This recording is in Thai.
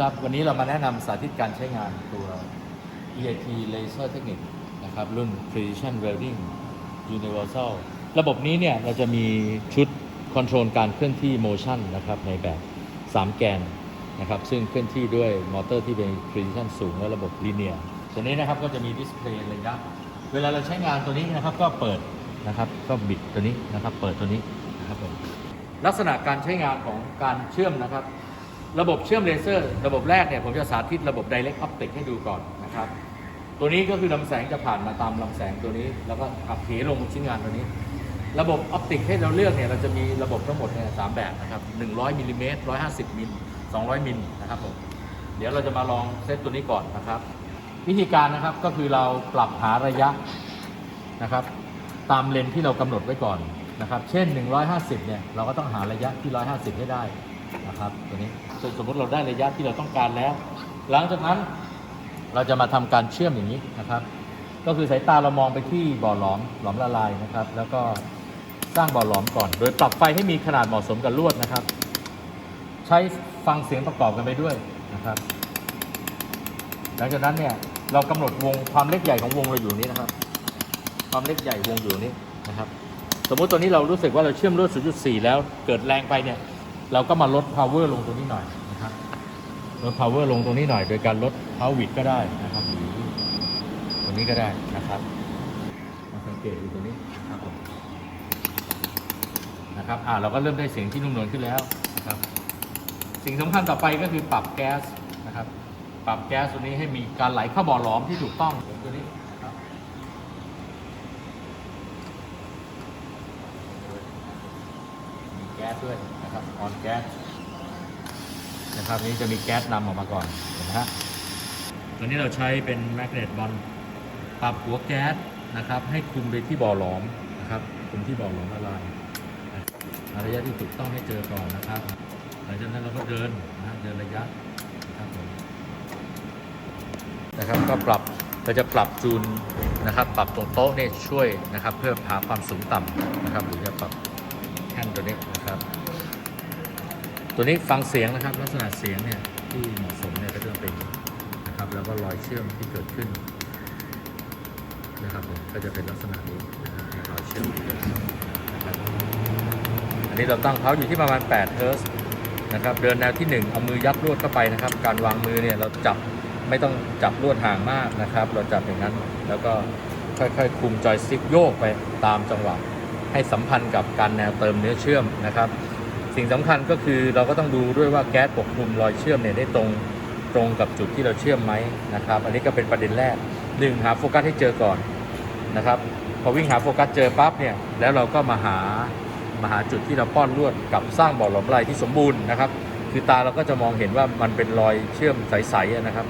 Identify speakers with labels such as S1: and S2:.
S1: ครับวันนี้เรามาแนะนำสาธิตการใช้งานตัว EIT Laser Technique นะครับรุ่น Precision Welding Universal ระบบนี้เนี่ยเราจะมีชุดคอนโทรลการเคลื่อนที่ motion นะครับในแบบ 3 แกนนะครับซึ่งเคลื่อนที่ด้วยมอเตอร์ที่เป็น precision สูงและระบบ linear ตัวนี้นะครับก็จะมีดิสเพลย์ระยะเวลาเราใช้งานตัวนี้นะครับก็เปิดนะครับก็บิดตัวนี้นะครับเปิดตัวนี้นะครับผมลักษณะการใช้งานของการเชื่อมนะครับ ระบบเชื่อมเลเซอร์ ระบบแรกเนี่ยผมจะสาธิตระบบ Direct Optic ให้ดูก่อนนะครับ ตัวนี้ก็คือลำแสงจะผ่านมาตามลำแสงตัวนี้ แล้วก็ขับเขลงชิ้นงานตัวนี้ ระบบออปติกให้เราเลือกเนี่ยเราจะมีระบบทั้งหมดเนี่ยสามแบบนะครับ100มิลลิเมตร150มิล200มิลนะครับผมเดี๋ยวเราจะมาลองเซตตัวนี้ก่อนนะครับ วิธีการนะครับก็คือเราปรับหาระยะนะครับ ตามเลนที่เรากำหนดไว้ก่อนนะครับ เช่น 150เนี่ยเราก็ต้องหาระยะที่ 150 ให้ได้ นะครับตัวนี้สมมติเราได้ระยะที่เราต้องการแล้ว หลังจากนั้นเราจะมาทำการเชื่อมอย่างนี้นะครับ ก็คือสายตาเรามองไปที่บ่อหลอมหลอมละลายนะครับ แล้วก็สร้างบ่อหลอมก่อน โดยปรับไฟให้มีขนาดเหมาะสมกับลวดนะครับ ใช้ฟังเสียงประกอบกันไปด้วยนะครับ หลังจากนั้นเนี่ยเรากำหนดวงความเล็กใหญ่ของวงเราอยู่นี้นะครับ ความเล็กใหญ่วงอยู่นี้นะครับ สมมุติตัวนี้เรารู้สึกว่าเราเชื่อมลวด 0.4 แล้วเกิดแรงไปเนี่ย เราก็มาลด power ลงตรงนี้หน่อยนะครับลด power ลงตรงนี้หน่อย โดยการลด power width ก็ได้นะครับหรือตรงนี้ก็ได้นะครับมาสังเกตดูตรงนี้นะครับผมนะครับอ่าเราก็เริ่มได้เสียงที่นุ่มนวลขึ้นแล้วนะครับ สิ่งสำคัญต่อไปก็คือปรับแก๊สนะครับ ปรับแก๊สตัวนี้ให้มีการไหลเข้าบ่อหลอมที่ถูกต้องตัวนี้นะครับมีแก๊ สด้วยนะครับออนแก๊สนะครับนี้จะมีแก๊สนำออกมาก่อนเห็นไหมฮะตัวนี้เราใช้เป็นแมกเนตบอลปรับหัวแก๊สนะครับให้คุมไปที่บ่อหลอมนะครับคุมที่บ่อหลอมละลายระยะที่ถูกต้องให้เจอก่อนนะครับหลังจากนั้นเราก็เดินนะเดินระยะนะครับผมนะครับก็ปรับเราจะปรับจูนนะครับ ปรับตรงโต๊ะเนี่ยช่วยนะครับ เพื่อหาความสูงต่ำนะครับ หรือจะปรับ แท่นตัวนี้นะครับ ตัวนี้ฟังเสียงนะครับ ลักษณะเสียงเนี่ยที่เหมาะสมเนี่ยก็จะเป็นนะครับ แล้วก็รอยเชื่อมที่เกิดขึ้น นะครับผมก็จะเป็นลักษณะนี้นะครับรอยเชื่อมที่เกิดขึ้นะครับอันนี้เราตั้งเขาอยู่ที่ประมาณ8เฮิร์ตซ์นะครับเดินแนวที่ 1 เอามือยัดลวดเข้าไปนะครับ การวางมือเนี่ยเราจับไม่ต้องจับลวดห่างมากนะครับ เราจับอย่างนั้นแล้วก็ค่อยๆ คุมจอยสติ๊กโยกไปตามจังหวะ ให้สัมพันธ์กับการแนวเติมเนื้อเชื่อมนะครับ สิ่งสำคัญก็คือเราก็ต้องดูด้วยว่าแก๊สปกคลุมรอยเชื่อมเนี่ยได้ตรงตรงกับจุดที่เราเชื่อมไหมนะครับ อันนี้ก็เป็นประเด็นแรกหนึ่งหาโฟกัสให้เจอก่อนนะครับพอวิ่งหาโฟกัสเจอปั๊บเนี่ยแล้วเราก็มาหามาหาจุดที่เราป้อนลวดกับสร้างบ่อหลอมลายที่สมบูรณ์นะครับ คือตาเราก็จะมองเห็นว่ามันเป็นรอยเชื่อมใสๆนะครับ